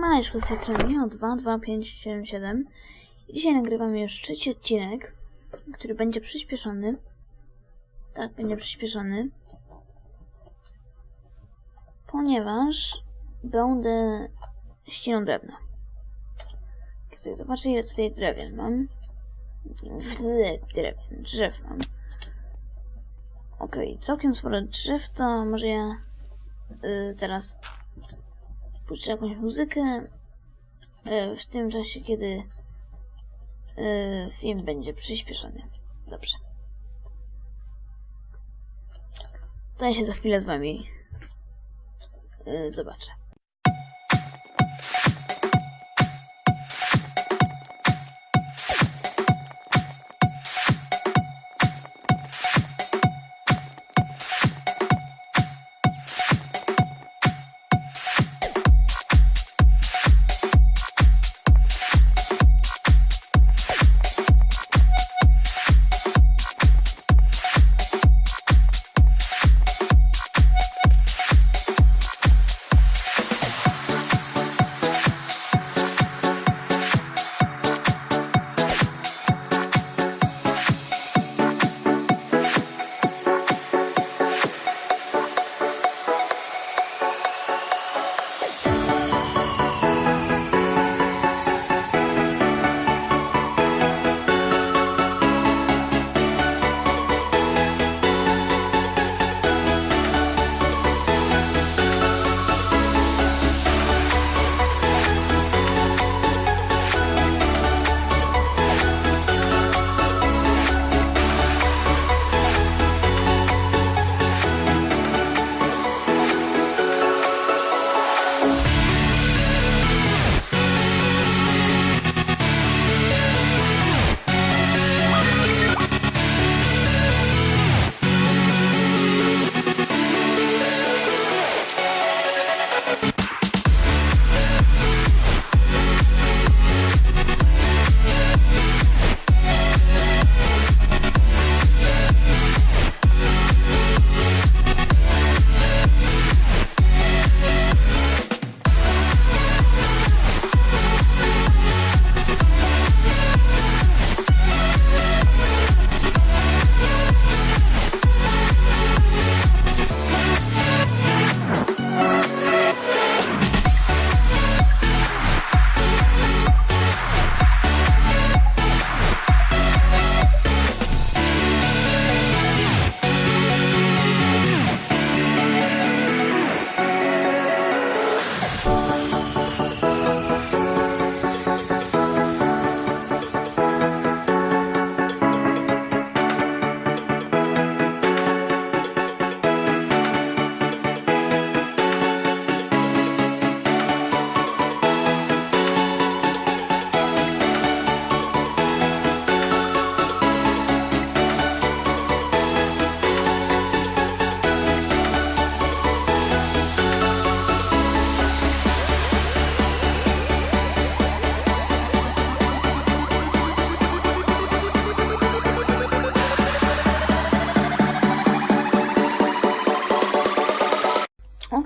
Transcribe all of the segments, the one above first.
Siemaneczko, z tej strony Michał 22577 i dzisiaj nagrywamy już trzeci odcinek, który będzie przyspieszony. Tak, będzie przyspieszony. Ponieważ będę ścinał drewno. Sobie zobaczę ile tutaj drewien mam. Drewien, drzew mam. Okej, całkiem sporo drzew, to może ja y, teraz puszczę jakąś muzykę y, w tym czasie, kiedy y, film będzie przyspieszony. Dobrze. To ja się za chwilę z wami y, zobaczę.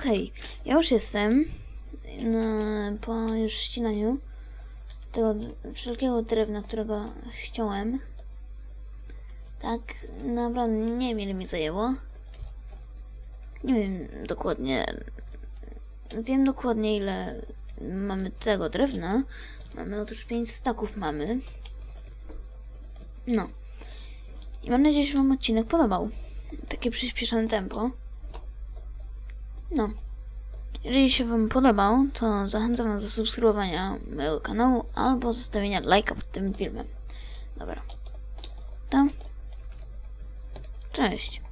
Okej, ja już jestem po już ścinaniu tego wszelkiego drewna, którego chciałem. Tak, naprawdę nie wiem ile mi zajęło. Nie wiem dokładnie. Wiem dokładnie ile mamy tego drewna. Mamy otóż 5 staków mamy. No. I mam nadzieję, że Wam odcinek podobał. Takie przyspieszone tempo. No. Jeżeli się Wam podobał, to zachęcam Was do subskrybowania mojego kanału albo zostawienia lajka pod tym filmem. Dobra. To. Cześć.